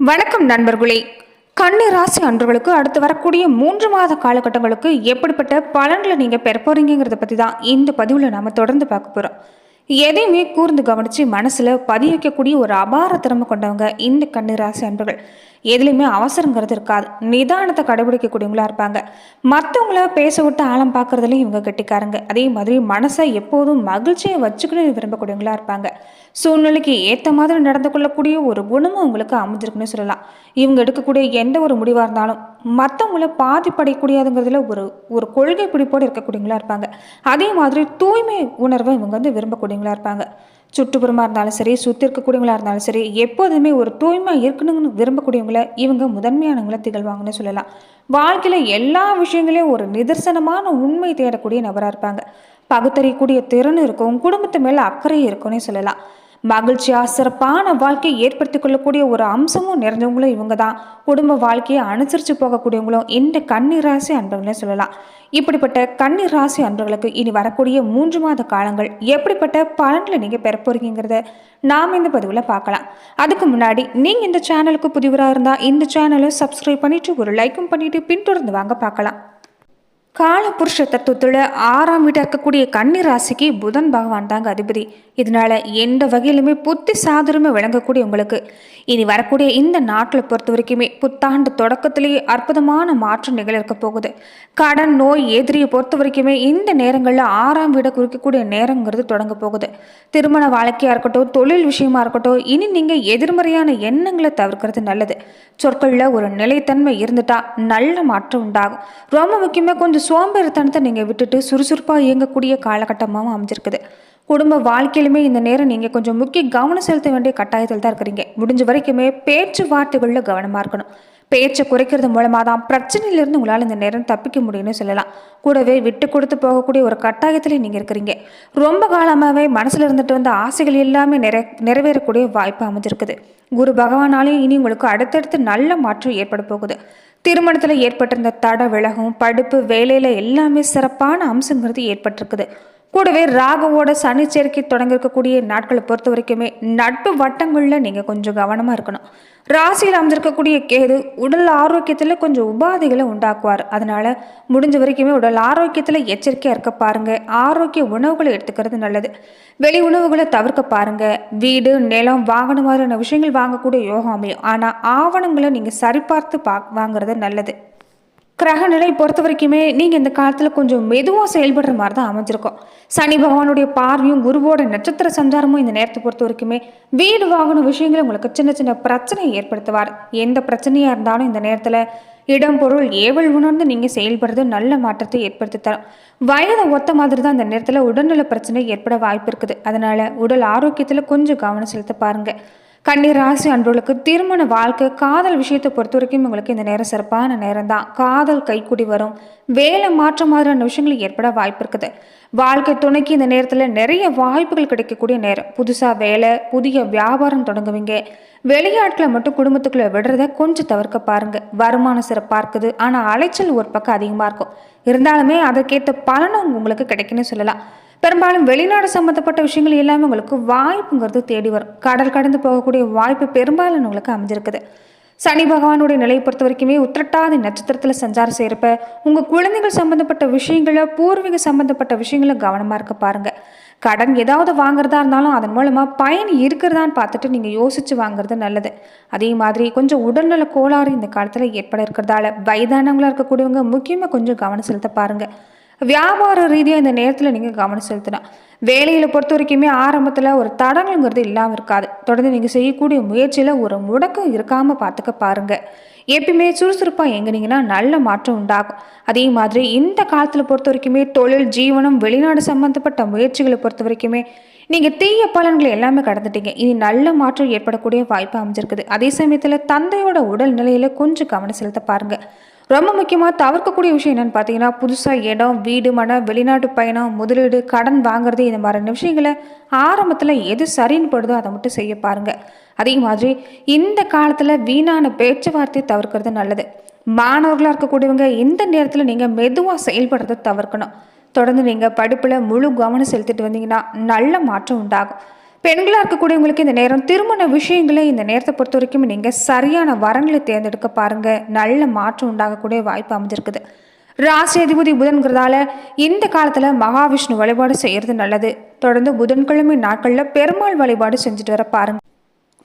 வணக்கம் நண்பர்களே. கன்னி ராசி அன்பர்களுக்கு அடுத்து வரக்கூடிய மூன்று மாத காலகட்டங்களுக்கு எப்படிப்பட்ட பலன்களை நீங்கள் பெற போகிறீங்கிறத பற்றி தான் இந்த பதிவில் நாம தொடர்ந்து பார்க்க போகிறோம் எதையுமே கூர்ந்து கவனித்து மனசில் பதிய வைக்கக்கூடிய ஒரு அபார திறமை கொண்டவங்க இந்த கன்னி ராசி அன்பர்கள். எதுலேயுமே அவசரங்கிறது இருக்காது. நிதானத்தை கடைபிடிக்கக்கூடியவங்களா இருப்பாங்க. மற்றவங்கள பேச விட்டு ஆழம் பார்க்குறதுலையும் இவங்க கெட்டிக்காரங்க. அதே மாதிரி மனசை எப்போதும் மகிழ்ச்சியை வச்சுக்கணும் விரும்பக்கூடியவங்களா இருப்பாங்க. சூழ்நிலைக்கு ஏற்ற மாதிரி நடந்து கொள்ளக்கூடிய ஒரு குணமும் அவங்களுக்கு அமைஞ்சிருக்குன்னு சொல்லலாம். இவங்க எடுக்கக்கூடிய எந்த ஒரு முடிவாக இருந்தாலும் மற்றவங்கள பாதிப்படையக்கூடியதுங்கிறதுல ஒரு ஒரு கொள்கை பிடிப்போடு இருக்கக்கூடியவங்களா இருப்பாங்க. அதே மாதிரி தூய்மை உணர்வை இவங்க வந்து விரும்பக்கூடியவங்களா இருப்பாங்க. சுற்றுப்புறமாக இருந்தாலும் சரி சுற்றி இருக்கக்கூடியவங்களா இருந்தாலும் சரி எப்போதுமே ஒரு தூய்மை இருக்கணும்னு விரும்பக்கூடியவங்கள இவங்க முதன்மையானவங்கள திகழ்வாங்கன்னு சொல்லலாம். வாழ்க்கையில் எல்லா விஷயங்களையும் ஒரு நிதர்சனமான உண்மை தேடக்கூடிய நபராக இருப்பாங்க. பகுத்தறியக்கூடிய திறன் இருக்கும் குடும்பத்து மேலே அக்கறை இருக்கும்னே சொல்லலாம். மகிழ்ச்சியாக சிறப்பான வாழ்க்கையை ஏற்படுத்தி கொள்ளக்கூடிய ஒரு அம்சமும் நிறைஞ்சவங்களும் இவங்க தான். குடும்ப வாழ்க்கையை அனுசரித்து போகக்கூடியவங்களும் இந்த கண்ணீராசி ராசி அன்பர்களே சொல்லலாம். இப்படிப்பட்ட கன்னி ராசி அன்பர்களுக்கு இனி வரக்கூடிய மூன்று மாத காலங்கள் எப்படிப்பட்ட பலன்களை நீங்கள் பெற போகிறீங்கிறத நாம் இந்த பதிவில் பார்க்கலாம். அதுக்கு முன்னாடி நீங்கள் இந்த சேனலுக்கு புதிவராக இருந்தால் இந்த சேனலை சப்ஸ்கிரைப் பண்ணிவிட்டு ஒரு லைக்கும் பண்ணிவிட்டு பின்தொடர்ந்து வாங்க பார்க்கலாம். காலபுருஷ தத்துவத்தில் ஆறாம் வீடாக இருக்கக்கூடிய கன்னி ராசிக்கு புதன் பகவான் தாங்க அதிபதி. இதனால எந்த வகையிலுமே புத்தி சாதுரமே விளங்கக்கூடிய உங்களுக்கு. இனி வரக்கூடிய இந்த நாட்டில் பொறுத்த வரைக்குமே புத்தாண்டு தொடக்கத்திலேயே அற்புதமான மாற்றம் நிகழ இருக்க போகுது. கடன் நோய் எதிரியை பொறுத்த வரைக்குமே இந்த நேரங்களில் ஆறாம் வீடை குறிக்கக்கூடிய நேரங்கிறது தொடங்க போகுது. திருமண வாழ்க்கையாக இருக்கட்டும் தொழில் விஷயமா இருக்கட்டும் இனி நீங்கள் எதிர்மறையான எண்ணங்களை தவிர்க்கிறது நல்லது. சொற்களில் ஒரு நிலைத்தன்மை இருந்துட்டா நல்ல மாற்றம் உண்டாகும். ரொம்ப முக்கியமாக கொஞ்சம் சோம்பேறித்தனத்தை நீங்கள் விட்டுட்டு சுறுசுறுப்பாக இயங்கக்கூடிய காலகட்டமாகவும் அமைஞ்சிருக்குது. குடும்ப வாழ்க்கையிலுமே இந்த நேரம் நீங்கள் கொஞ்சம் முக்கிய கவனம் செலுத்த வேண்டிய கட்டாயத்தில் தான் இருக்கிறீங்க. முடிஞ்ச வரைக்குமே பேச்சுவார்த்தைகளில் கவனமாக இருக்கணும். பேச்சை குறைக்கிறது மூலமாக தான் பிரச்சனையிலிருந்து உங்களால் இந்த நேரம் தப்பிக்க முடியும்னு சொல்லலாம். கூடவே விட்டு கொடுத்து போகக்கூடிய ஒரு கட்டாயத்தில் நீங்கள் இருக்கிறீங்க. ரொம்ப காலமாகவே மனசில் இருந்துட்டு வந்த ஆசைகள் எல்லாமே நிறை நிறைவேறக்கூடிய வாய்ப்பு அமைஞ்சிருக்குது. குரு பகவானாலையும் இனி உங்களுக்கு அடுத்தடுத்து நல்ல மாற்றம் ஏற்பட போகுது. திருமணத்தில் ஏற்பட்டிருந்த தட விலகும் படுப்பு வேலையில் எல்லாமே சிறப்பான அம்சங்கிறது ஏற்பட்டிருக்குது. கூடவே ராகுவோட சனி சேர்க்கை தொடங்கியிருக்கக்கூடிய நாட்களை பொறுத்த வரைக்குமே நட்பு வட்டங்களில் நீங்கள் கொஞ்சம் கவனமாக இருக்கணும். ராசியில் அமைஞ்சிருக்கக்கூடிய கேது உடல் ஆரோக்கியத்தில் கொஞ்சம் உபாதைகளை உண்டாக்குவார். அதனால் முடிஞ்ச வரைக்குமே உடல் ஆரோக்கியத்தில் எச்சரிக்கையாக இருக்க பாருங்கள் ஆரோக்கிய உணவுகளை எடுத்துக்கிறது நல்லது. வெளி உணவுகளை தவிர்க்க பாருங்க. வீடு நிலம் வாகனம் மாதிரியான விஷயங்கள் வாங்கக்கூடிய யோகம் அமையும். ஆனால் ஆவணங்களை நீங்கள் சரிபார்த்து பா வாங்குறது நல்லது. கிரக நிலை பொறுத்த வரைக்குமே நீங்கள் இந்த காலத்தில் கொஞ்சம் மெதுவாக செயல்படுற மாதிரி தான் அமைஞ்சிருக்கும். சனி பகவானுடைய பார்வையும் குருவோட நட்சத்திர சஞ்சாரமும் இந்த நேரத்தை பொறுத்த வரைக்குமே வீடு வாகன விஷயங்கள் உங்களுக்கு சின்ன சின்ன பிரச்சனையை ஏற்படுத்துவார். எந்த பிரச்சனையாக இருந்தாலும் இந்த நேரத்தில் இடம் பொருள் ஏவல் உணர்ந்து நீங்கள் செயல்படுறது நல்ல மாற்றத்தை ஏற்படுத்தி தரும். வயதை ஒத்த மாதிரி தான் இந்த நேரத்தில் உடல்நல பிரச்சனை ஏற்பட வாய்ப்பு இருக்குது. அதனால் உடல் ஆரோக்கியத்தில் கொஞ்சம் கவனம் செலுத்த பாருங்கள் கண்ணீர் ராசி அன்பர்களுக்கு திருமண வாழ்க்கை காதல் விஷயத்தை பொறுத்த வரைக்கும் உங்களுக்கு இந்த நேரம் சிறப்பான நேரம் தான் காதல் கைக்குடி வரும். வேலை மாற்றம் மாதிரியான விஷயங்கள் ஏற்பட வாய்ப்பு இருக்குது. வாழ்க்கை துணைக்கு இந்த நேரத்தில் நிறைய வாய்ப்புகள் கிடைக்கக்கூடிய நேரம். புதுசாக வேலை புதிய வியாபாரம் தொடங்குவீங்க. வெளியாட்களை மட்டும் குடும்பத்துக்குள்ளே விடுறத கொஞ்சம் தவிர்க்க பாருங்கள் வருமானம் சிறப்பாக இருக்குது. ஆனால் அலைச்சல் ஒரு பக்கம் அதிகமாக இருக்கும். இருந்தாலுமே அதற்கேற்ற பலனும் உங்களுக்கு கிடைக்குன்னு சொல்லலாம். பெரும்பாலும் வெளிநாடு சம்மந்தப்பட்ட விஷயங்கள் எல்லாமே உங்களுக்கு வாய்ப்புங்கிறது தேடி வரும். கடல் கடந்து போகக்கூடிய வாய்ப்பு பெரும்பாலும் உங்களுக்கு அமைஞ்சிருக்குது. சனி பகவானுடைய நிலையை பொறுத்த வரைக்குமே உத்திரட்டாதி நட்சத்திரத்தில் சஞ்சாரம் செய்கிறப்ப உங்கள் குழந்தைகள் சம்மந்தப்பட்ட விஷயங்கள பூர்வீக சம்மந்தப்பட்ட விஷயங்கள கவனமாக இருக்க பாருங்கள் கடன் ஏதாவது வாங்குறதா இருந்தாலும் அதன் மூலமாக பயன் இருக்கிறதான்னு பார்த்துட்டு நீங்கள் யோசித்து வாங்குறது நல்லது. அதே மாதிரி கொஞ்சம் உடல்நல கோளாறு இந்த காலத்தில் ஏற்பட இருக்கிறதால வயதானவங்களாக இருக்கக்கூடியவங்க முக்கியமாக கொஞ்சம் கவனம் செலுத்த பாருங்கள் வியாபார ரீதியாக இந்த நேரத்தில் நீங்கள் கவனம் செலுத்தலாம் வேலையில் பொறுத்த வரைக்குமே ஆரம்பத்தில் ஒரு தடங்கள்ங்கிறது இல்லாமல் இருக்காது. தொடர்ந்து நீங்கள் செய்யக்கூடிய முயற்சியில் ஒரு முடக்கம் இருக்காமல் பார்த்துக்க பாருங்கள் எப்பயுமே சுறுசுறுப்பாக எங்கினீங்கன்னா நல்ல மாற்றம் உண்டாகும். அதே மாதிரி இந்த காலத்தில் பொறுத்த வரைக்குமே தொழில் ஜீவனம் வெளிநாடு சம்மந்தப்பட்ட முயற்சிகளை பொறுத்த வரைக்குமே நீங்கள் தீய பலன்களை எல்லாமே கடந்துட்டீங்க. இனி நல்ல மாற்றம் ஏற்படக்கூடிய வாய்ப்பு அமைஞ்சிருக்குது. அதே சமயத்தில் தந்தையோட உடல் நிலையில் கொஞ்சம் கவனம் செலுத்த பாருங்கள் ரொம்ப முக்கியமாக தவிர்க்கக்கூடிய விஷயம் என்னென்னு பார்த்தீங்கன்னா புதுசாக இடம் வீடு மன வெளிநாட்டு பயணம் முதலீடு கடன் வாங்குறது இந்த மாதிரியான விஷயங்களை ஆரம்பத்தில் எது சரின்னு படுதோ அதை மட்டும் செய்ய பாருங்கள் அதே மாதிரி இந்த காலத்தில் வீணான பேச்சுவார்த்தையை தவிர்க்கிறது நல்லது. மாணவர்களாக இருக்கக்கூடியவங்க இந்த நேரத்தில் நீங்கள் மெதுவாக செயல்படுறதை தவிர்க்கணும். தொடர்ந்து நீங்கள் படிப்பில் முழு கவனம் செலுத்திட்டு வந்தீங்கன்னா நல்ல மாற்றம் உண்டாகும். பெண்களாக இருக்கக்கூடியவங்களுக்கு இந்த நேரம் திருமண விஷயங்களை இந்த நேரத்தை பொறுத்த வரைக்கும் நீங்கள் சரியான வரங்களை தேர்ந்தெடுக்க பாருங்கள் நல்ல மாற்றம் உண்டாகக்கூடிய வாய்ப்பு அமைஞ்சிருக்குது. ராசி அதிபதி புதன்கிறதால இந்த காலத்தில் மகாவிஷ்ணு வழிபாடு செய்கிறது நல்லது. தொடர்ந்து புதன்கிழமை நாட்களில் பெருமாள் வழிபாடு செஞ்சுட்டு வர பாருங்க.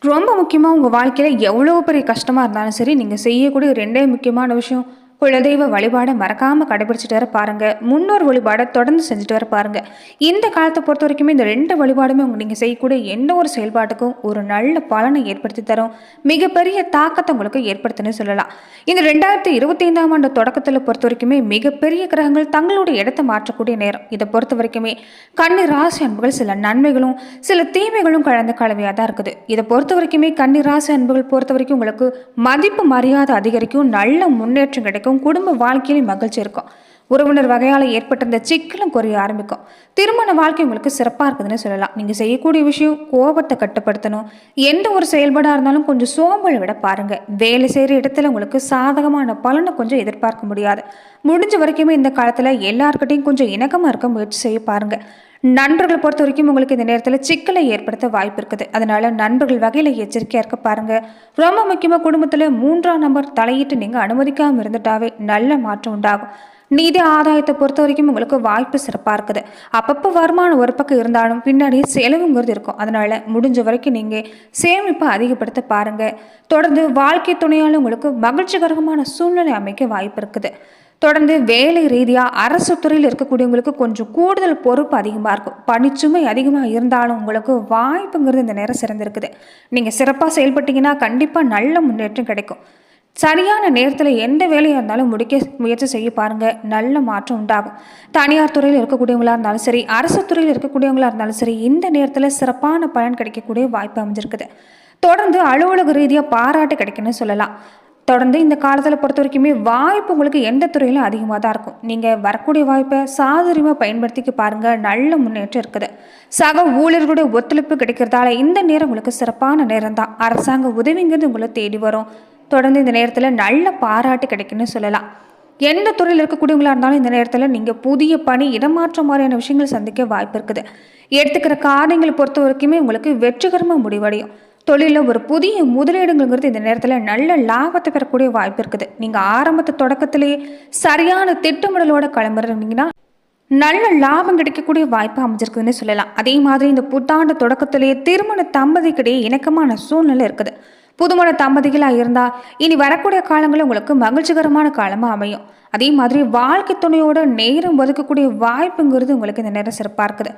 ரொம்ப முக்கியமாக உங்கள் வாழ்க்கையில் எவ்வளோ பெரிய கஷ்டமாக இருந்தாலும் சரி நீங்கள் செய்யக்கூடிய ரெண்டே முக்கியமான விஷயம் குலதெய்வ வழிபாடை மறக்காமல் கடைபிடிச்சிட்டு வர பாருங்கள் முன்னோர் வழிபாடை தொடர்ந்து செஞ்சுட்டு வர பாருங்கள் இந்த காலத்தை பொறுத்த வரைக்குமே இந்த ரெண்டு வழிபாடுமே உங்கள் நீங்கள் செய்யக்கூடிய எந்த ஒரு செயல்பாட்டுக்கும் ஒரு நல்ல பலனை ஏற்படுத்தி தரும். மிகப்பெரிய தாக்கத்தை உங்களுக்கு ஏற்படுத்துன்னு சொல்லலாம். இந்த ரெண்டாயிரத்தி இருபத்தி ஐந்தாம் ஆண்டு தொடக்கத்தில் பொறுத்த வரைக்குமே மிகப்பெரிய கிரகங்கள் தங்களுடைய இடத்தை மாற்றக்கூடிய நேரம். இதை பொறுத்த வரைக்குமே கன்னி ராசி அன்புகள் சில நன்மைகளும் சில தீமைகளும் கலந்த கலவையாக தான் இருக்குது. இதை பொறுத்த வரைக்குமே கன்னி ராசி அன்புகள் பொறுத்த வரைக்கும் உங்களுக்கு மதிப்பு மரியாதை அதிகரிக்கும் நல்ல முன்னேற்றம் கிடைக்கும். குடும்ப வாழ்க்கையிலும் மகிழ்ச்சி இருக்கும். உறவினர் வகையால் ஏற்பட்டிருந்த சிக்கலும் குறைய ஆரம்பிக்கும். திருமண வாழ்க்கை உங்களுக்கு சிறப்பாக இருக்குதுன்னு சொல்லலாம். நீங்கள் செய்யக்கூடிய விஷயம் கோபத்தை கட்டுப்படுத்தணும். எந்த ஒரு செயல்பாடாக இருந்தாலும் கொஞ்சம் சோம்பலை விட பாருங்கள் வேலை செய்கிற இடத்துல உங்களுக்கு சாதகமான பலனை கொஞ்சம் எதிர்பார்க்க முடியாது. முடிஞ்ச வரைக்குமே இந்த காலத்தில் எல்லாருக்கிட்டையும் கொஞ்சம் இணக்கமாக இருக்க முயற்சி செய்ய பாருங்கள் நண்பர்களை பொறுத்த வரைக்கும் உங்களுக்கு இந்த நேரத்தில் சிக்கலை ஏற்படுத்த வாய்ப்பு இருக்குது. அதனால நண்பர்கள் வகையில் எச்சரிக்கையாக இருக்க பாருங்க. ரொம்ப முக்கியமாக குடும்பத்தில் மூன்றாம் நம்பர் தலையிட்டு நீங்கள் அனுமதிக்காமல் இருந்துட்டாவே நல்ல மாற்றம் உண்டாகும். நிதி ஆதாயத்தை பொறுத்த வரைக்கும் உங்களுக்கு வாய்ப்பு சிறப்பாக இருக்குது. அப்பப்போ வருமானம் ஒரு பக்கம் இருந்தாலும் பின்னாடி செலவுங்கிறது இருக்கும். அதனால முடிஞ்ச வரைக்கும் நீங்கள் சேமிப்பை அதிகப்படுத்த பாருங்கள் தொடர்ந்து வாழ்க்கை துணையால் உங்களுக்கு மகிழ்ச்சிகரமான சூழ்நிலை அமைக்க வாய்ப்பு இருக்குது. தொடர்ந்து வேலை ரீதியாக அரசு துறையில் இருக்கக்கூடியவங்களுக்கு கொஞ்சம் கூடுதல் பொறுப்பு அதிகமாக இருக்கும். பணிச்சுமை அதிகமாக இருந்தாலும் உங்களுக்கு வாய்ப்புங்கிறது இந்த நேரம் சிறந்திருக்குது. நீங்கள் சிறப்பாக செயல்பட்டீங்கன்னா கண்டிப்பாக நல்ல முன்னேற்றம் கிடைக்கும். சரியான நேரத்தில் எந்த வேலையாக இருந்தாலும் முடிக்க முயற்சி செய்ய பாருங்கள் நல்ல மாற்றம் உண்டாகும். தனியார் துறையில் இருக்கக்கூடியவங்களாக இருந்தாலும் சரி அரசு துறையில் இருக்கக்கூடியவங்களா இருந்தாலும் சரி இந்த நேரத்தில் சிறப்பான பலன் கிடைக்கக்கூடிய வாய்ப்பு அமைஞ்சிருக்குது. தொடர்ந்து அலுவலக ரீதியாக பாராட்டு கிடைக்குன்னு சொல்லலாம். தொடர்ந்து இந்த காலத்தில் பொறுத்த வரைக்குமே வாய்ப்பு உங்களுக்கு எந்த துறையிலும் அதிகமாக தான் இருக்கும். நீங்கள் வரக்கூடிய வாய்ப்பை சாதுரியமாக பயன்படுத்திக்க பாருங்கள் நல்ல முன்னேற்றம் இருக்குது. சக ஊழியர்களுடைய ஒத்துழைப்பு கிடைக்கிறதால இந்த நேரம் உங்களுக்கு சிறப்பான நேரம் தான். அரசாங்க உதவிங்கிறது உங்களை தேடி வரும். தொடர்ந்து இந்த நேரத்தில் நல்ல பாராட்டு கிடைக்குன்னு சொல்லலாம். எந்த துறையில் இருக்கக்கூடியவங்களா இருந்தாலும் இந்த நேரத்தில் நீங்கள் புதிய பணி இடமாற்றம் மாதிரியான விஷயங்கள் சந்திக்க வாய்ப்பு இருக்குது. எடுத்துக்கிற காரியங்களை பொறுத்த வரைக்குமே உங்களுக்கு வெற்றிகரமாக முடிவடையும். தொழிலில் ஒரு புதிய முதலீடுங்கிறது இந்த நேரத்தில் நல்ல லாபத்தை பெறக்கூடிய வாய்ப்பு இருக்குது. நீங்கள் ஆரம்பத்து தொடக்கத்திலேயே சரியான திட்டமிடலோடு கிளம்புறீங்கன்னா நல்ல லாபம் கிடைக்கக்கூடிய வாய்ப்பு அமைஞ்சிருக்குதுன்னு சொல்லலாம். அதே மாதிரி இந்த புத்தாண்டு தொடக்கத்திலேயே திருமண தம்பதிக்கிடையே இணக்கமான சூழ்நிலை இருக்குது. புதுமண தம்பதிகளாக இருந்தால் இனி வரக்கூடிய காலங்களில் உங்களுக்கு மகிழ்ச்சிகரமான காலமாக அமையும். அதே மாதிரி வாழ்க்கை துணையோட நேரம் ஒதுக்கக்கூடிய வாய்ப்புங்கிறது உங்களுக்கு இந்த நேரம் சிறப்பாக இருக்குது.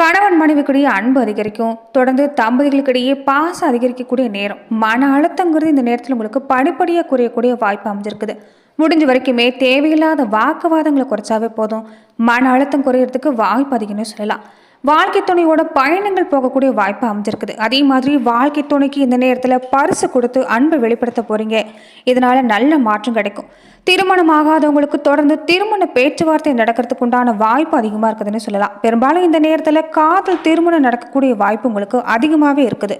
கணவன் மனைவிக்கிடையே அன்பு அதிகரிக்கும். தொடர்ந்து தம்பதிகளுக்கிடையே பாசம் அதிகரிக்கக்கூடிய நேரம். மன அழுத்தங்கிறது இந்த நேரத்தில் உங்களுக்கு படிப்படியாக குறையக்கூடிய வாய்ப்பு அமைஞ்சிருக்குது. முடிஞ்ச வரைக்குமே தேவையில்லாத வாக்குவாதங்களை குறைச்சாவே போதும். மன அழுத்தம் குறையிறதுக்கு வாய்ப்பு அதிகம்னு சொல்லலாம். வாழ்க்கை துணையோட பயணங்கள் போகக்கூடிய வாய்ப்பு அமைஞ்சிருக்குது. அதே மாதிரி வாழ்க்கை துணைக்கு இந்த நேரத்தில் பரிசு கொடுத்து அன்பை வெளிப்படுத்த போறீங்க. இதனால நல்ல மாற்றம் கிடைக்கும். திருமணம் ஆகாதவங்களுக்கு தொடர்ந்து திருமண பேச்சுவார்த்தை நடக்கிறதுக்கு உண்டான வாய்ப்பு அதிகமாக இருக்குதுன்னு சொல்லலாம். பெரும்பாலும் இந்த நேரத்தில் காதல் திருமணம் நடக்கக்கூடிய வாய்ப்பு உங்களுக்கு அதிகமாகவே இருக்குது.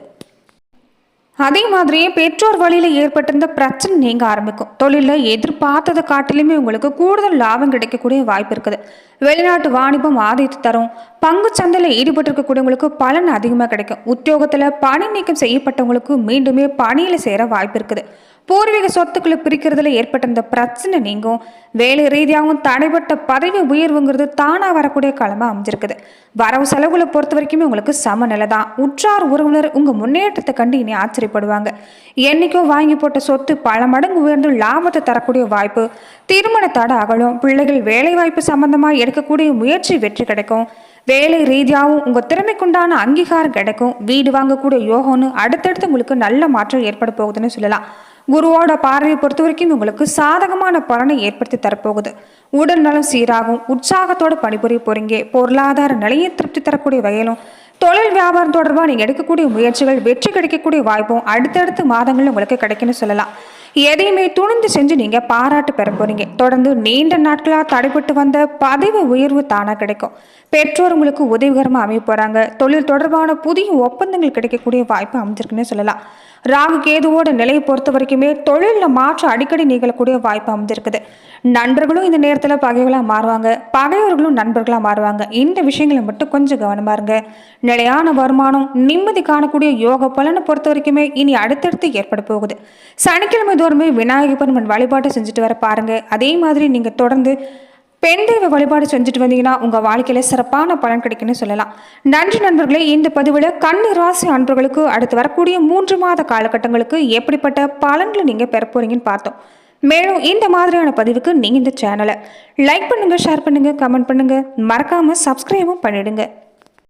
அதே மாதிரியே பெற்றோர் வழியில் ஏற்பட்டிருந்த பிரச்சனை நீங்க ஆரம்பிக்கும். தொழிலில் எதிர்பார்த்ததை காட்டிலுமே உங்களுக்கு கூடுதல் லாபம் கிடைக்கக்கூடிய வாய்ப்பு இருக்குது. வெளிநாட்டு வாணிபம் ஆதரித்து தரும். பங்கு சந்தையில் ஈடுபட்டிருக்கக்கூடியவங்களுக்கு பலன் அதிகமாக கிடைக்கும். உத்தியோகத்தில் பணி நீக்கம் செய்யப்பட்டவங்களுக்கு மீண்டுமே பணியில் சேர வாய்ப்பு இருக்குது. பூர்வீக சொத்துக்களை பிரிக்கிறதுல ஏற்பட்டிருந்த பிரச்சனை நீங்கும். வேலை ரீதியாகவும் தடைப்பட்ட பதவி உயர்வுங்கிறது தானாக வரக்கூடிய காலமாக அமைஞ்சிருக்குது. வரவு செலவுகளை பொறுத்த வரைக்குமே உங்களுக்கு சமநிலை தான் உற்றார் உறவினர் உங்கள் முன்னேற்றத்தை கண்டு இனி ஆச்சரியப்படுவாங்க. என்னைக்கோ வாங்கி போட்ட சொத்து பல மடங்கு உயர்ந்து லாபத்தை தரக்கூடிய வாய்ப்பு. திருமண தடை அகலும். பிள்ளைகள் வேலைவாய்ப்பு சம்பந்தமாக எடுக்கக்கூடிய முயற்சி வெற்றி கிடைக்கும். வேலை ரீதியாகவும் உங்கள் திறமைக்குண்டான அங்கீகாரம் கிடைக்கும். வீடு வாங்கக்கூடிய யோகம்னு அடுத்தடுத்து உங்களுக்கு நல்ல மாற்றம் ஏற்பட போகுதுன்னு சொல்லலாம். குருவோட பார்வையை பொறுத்த வரைக்கும் உங்களுக்கு சாதகமான பலனை ஏற்படுத்தி தரப்போகுது. உடல் நலம் சீராகும் உற்சாகத்தோடு பணிபுரிய போறீங்க பொருளாதார நிலையை திருப்தி தரக்கூடிய வகையிலும் தொழில் வியாபாரம் தொடர்பாக நீங்கள் எடுக்கக்கூடிய முயற்சிகள் வெற்றி கிடைக்கக்கூடிய வாய்ப்பும் அடுத்தடுத்த மாதங்களில் உங்களுக்கு கிடைக்குன்னு சொல்லலாம். எதையுமே துணிந்து செஞ்சு நீங்கள் பாராட்டு பெற போறீங்க. தொடர்ந்து நீண்ட நாட்களாக தடைப்பட்டு வந்த பதவி உயர்வு தானாக கிடைக்கும். பெற்றோர் உங்களுக்கு உதவிகரமாக அமைய போகிறாங்க தொழில் தொடர்பான புதிய ஒப்பந்தங்கள் கிடைக்கக்கூடிய வாய்ப்பு அமைஞ்சிருக்குன்னு சொல்லலாம். ராகு கேதுவோட நிலையை பொறுத்த வரைக்குமே தொழிலில் மாற்றம் அடிக்கடி நிகழக்கூடிய வாய்ப்பு அமைஞ்சிருக்குது நண்பர்களும் இந்த நேரத்தில் பகைகளாக மாறுவாங்க. பகைவர்களும் நண்பர்களாக மாறுவாங்க. இந்த விஷயங்களை மட்டும் கொஞ்சம் கவனமாக இருங்க. நிலையான வருமானம் நிம்மதி காணக்கூடிய யோக பலனை பொறுத்த வரைக்குமே இனி அடுத்தடுத்து ஏற்பட போகுது. சனிக்கிழமை தோறுமே விநாயகர் பெருமன் வழிபாட்டை செஞ்சுட்டு வர பாருங்கள் அதே மாதிரி நீங்கள் தொடர்ந்து பெண் தெய்வ வழிபாடு செஞ்சுட்டு வந்தீங்கன்னா உங்கள் வாழ்க்கையில் சிறப்பான பலன் கிடைக்கும்னு சொல்லலாம். நன்றி நண்பர்களே இந்த பதிவில் கண்ணு ராசி அன்பர்களுக்கு அடுத்து வரக்கூடிய மூன்று மாத காலகட்டங்களுக்கு எப்படிப்பட்ட பலன்களை நீங்கள் பெற போகிறீங்கன்னு பார்த்தோம். மேலும் இந்த மாதிரியான பதிவுக்கு நீங்கள் இந்த சேனலை லைக் பண்ணுங்கள் ஷேர் பண்ணுங்கள் கமெண்ட் பண்ணுங்கள் மறக்காமல் சப்ஸ்கிரைபும் பண்ணிவிடுங்க